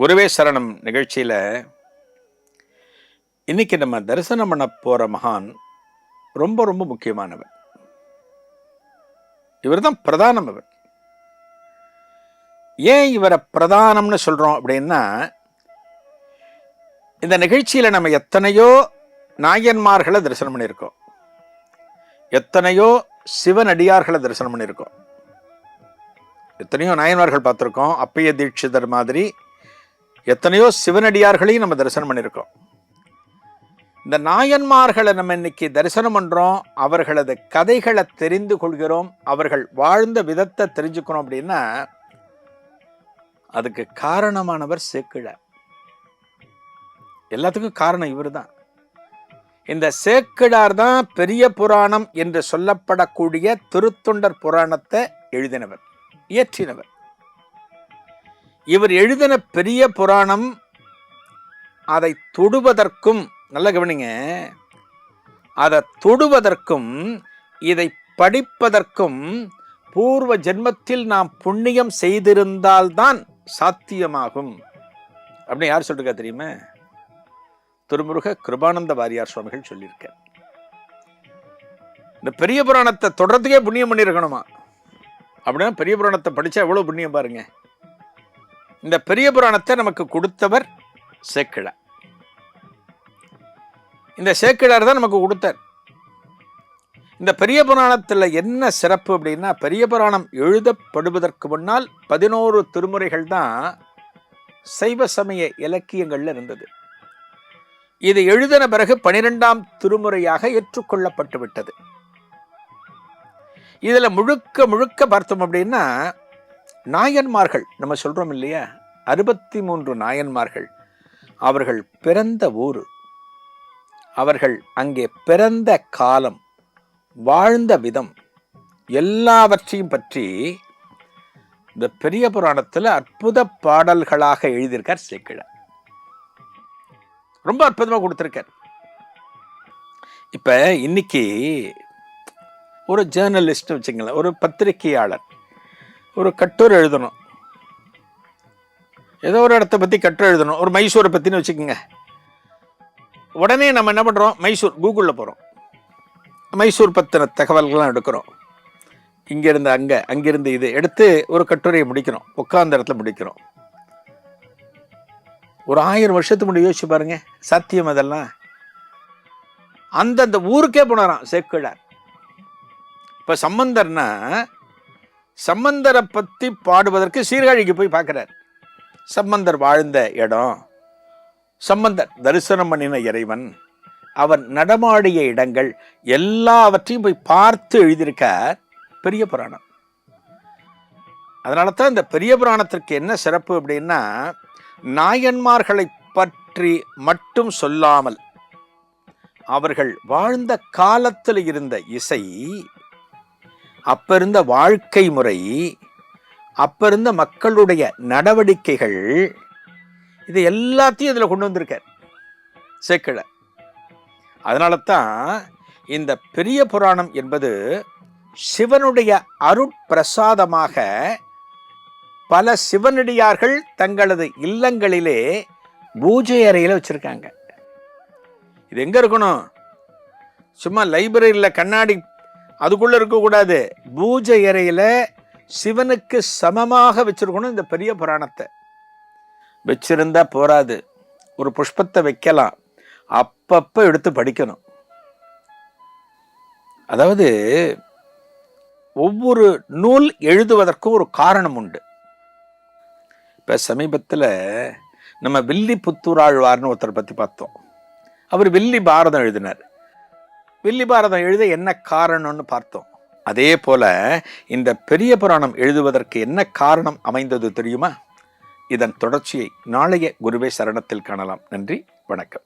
குருவே சரணம் நிகழ்ச்சியில். இன்னைக்கு நம்ம தரிசனம் பண்ண போகிற மகான் ரொம்ப ரொம்ப முக்கியமானவர். இவர் தான் பிரதானம் இவர் ஏன் இவரை பிரதானம்னு சொல்கிறோம் அப்படின்னா இந்த நிகழ்ச்சியில் நம்ம எத்தனையோ நாயன்மார்களை தரிசனம் பண்ணியிருக்கோம். எத்தனையோ சிவனடியார்களை தரிசனம் பண்ணியிருக்கோம். எத்தனையோ நாயன்மார்கள் பார்த்துருக்கோம். அப்பைய தீட்சிதர் மாதிரி எத்தனையோ சிவனடியார்களையும் நம்ம தரிசனம் பண்ணியிருக்கோம் இந்த நாயன்மார்களை நம்ம இன்னைக்கு தரிசனம் பண்ணுறோம் அவர்களது கதைகளை தெரிந்து கொள்கிறோம். அவர்கள் வாழ்ந்த விதத்தை தெரிஞ்சுக்கணும் அப்படின்னா அதுக்கு காரணமானவர் சேக்கிழார் எல்லாத்துக்கும் காரணம் இவர் தான் இந்த சேக்கிழார் தான் பெரிய புராணம் என்று சொல்லப்படக்கூடிய திருத்தொண்டர் புராணத்தை எழுதினவர் இயற்றினவர். இவர் எழுதின பெரிய புராணம் அதை தொடுவதற்கும் நல்ல கவனிங்க அதை தொடுவதற்கும் இதை படிப்பதற்கும் பூர்வ ஜென்மத்தில் நாம் புண்ணியம் செய்திருந்தால்தான் சாத்தியமாகும். அப்படின்னு யார் சொல்லிருக்கா தெரியுமா? திருமுருக கிருபானந்த வாரியார் சுவாமிகள் சொல்லியிருக்க. இந்த பெரிய புராணத்தை தொடர்றதுக்கே புண்ணியம் பண்ணியிருக்கணுமா? அப்படின்னா பெரிய புராணத்தை படித்தா எவ்வளோ புண்ணியம் பாருங்கள் இந்த பெரிய புராணத்தை நமக்கு கொடுத்தவர் சேக்கிழார் இந்த சேக்கிழார் தான் நமக்கு கொடுத்தார். இந்த பெரிய புராணத்தில் என்ன சிறப்பு அப்படின்னா பெரிய புராணம் எழுதப்படுவதற்கு முன்னால் பதினோரு திருமுறைகள் தான் சைவ சமய இலக்கியங்கள்ல இருந்தது. இது எழுதின பிறகு பனிரெண்டாம் திருமுறையாக ஏற்றுக்கொள்ளப்பட்டு விட்டது இதில் முழுக்க முழுக்க பார்த்தோம் அப்படின்னா நாயன்மார்கள் நம்ம சொல்கிறோம் இல்லையா? அறுபத்தி மூன்று நாயன்மார்கள். அவர்கள் பிறந்த ஊர். அவர்கள் அங்கே பிறந்த காலம் வாழ்ந்த விதம் எல்லாவற்றையும் பற்றி இந்த பெரிய புராணத்தில் அற்புத பாடல்களாக எழுதியிருக்கார் சேக்கிழார் ரொம்ப அற்புதமாக கொடுத்துருக்கார். இப்போ இன்னைக்கு ஒரு ஜேர்னலிஸ்ட் வச்சுங்களேன் ஒரு பத்திரிகையாளர் ஒரு கட்டுரை எழுதணும். ஏதோ ஒரு இடத்த பற்றி கட்டுரை எழுதணும். ஒரு மைசூரை பற்றினு வச்சுக்கோங்க. உடனே நம்ம என்ன பண்ணுறோம் மைசூர் கூகுளில் போகிறோம் மைசூர் பற்றின தகவல்கள்லாம் எடுக்கிறோம். இங்கேருந்து அங்கே அங்கேருந்து இது எடுத்து ஒரு கட்டுரையை முடிக்கிறோம். உட்காந்த இடத்துல முடிக்கிறோம். ஒரு ஆயிரம் வருஷத்துக்கு முன்னாடி யோசிச்சு பாருங்க. சத்தியம் அதெல்லாம். அந்தந்த ஊருக்கே போனாராம் சேக்கிழார். இப்போ சம்பந்தர்னா சம்பந்தரை பற்றி பாடுவதற்கு சீர்காழிக்கு போய் பார்க்குறார். சம்பந்தர் வாழ்ந்த இடம் சம்பந்தர் தரிசனம் பண்ணின இறைவன் அவன் நடமாடிய இடங்கள் எல்லாவற்றையும் போய் பார்த்து எழுதியிருக்கார் பெரிய புராணம். அதனால தான் இந்த பெரிய புராணத்திற்கு என்ன சிறப்பு அப்படின்னா நாயன்மார்களை பற்றி மட்டும் சொல்லாமல் அவர்கள் வாழ்ந்த காலத்தில் இருந்த இசை அப்ப இருந்த வாழ்க்கை முறை அப்ப இருந்த மக்களுடைய நடவடிக்கைகள் இது எல்லாத்தையும் இதில் கொண்டு வந்திருக்கார். சேக்கிழ. அதனால தான் இந்த பெரிய புராணம் என்பது சிவனுடைய அருட்பிரசாதமாக பல சிவனடியார்கள் தங்களது இல்லங்களிலே பூஜை அறையில் வச்சுருக்காங்க. இது எங்கே இருக்கணும்? சும்மா லைப்ரரியில் கண்ணாடி அதுக்குள்ள இருக்கக்கூடாது. பூஜை அறையில் சிவனுக்கு சமமாக வச்சிருக்கணும் இந்த பெரிய புராணத்தை. வச்சிருந்தா போராது ஒரு புஷ்பத்தை வைக்கலாம். அப்பப்போ எடுத்து படிக்கணும். அதாவது ஒவ்வொரு நூல் எழுதுவதற்கும் ஒரு காரணம் உண்டு. இப்போ சமீபத்தில் நம்ம வில்லி புத்தூராழ்வார்னு ஒருத்தரை பற்றி பார்த்தோம். அவர் வில்லி பாரதம் எழுதினார். வில்லி பாரதம் எழுத என்ன காரணம்னு பார்த்தோம். அதே போல இந்த பெரிய புராணம் எழுதுவதற்கு என்ன காரணம் அமைந்தது தெரியுமா? இதன் தொடர்ச்சியை நாளைய குருவே சரணத்தில் காணலாம். நன்றி வணக்கம்.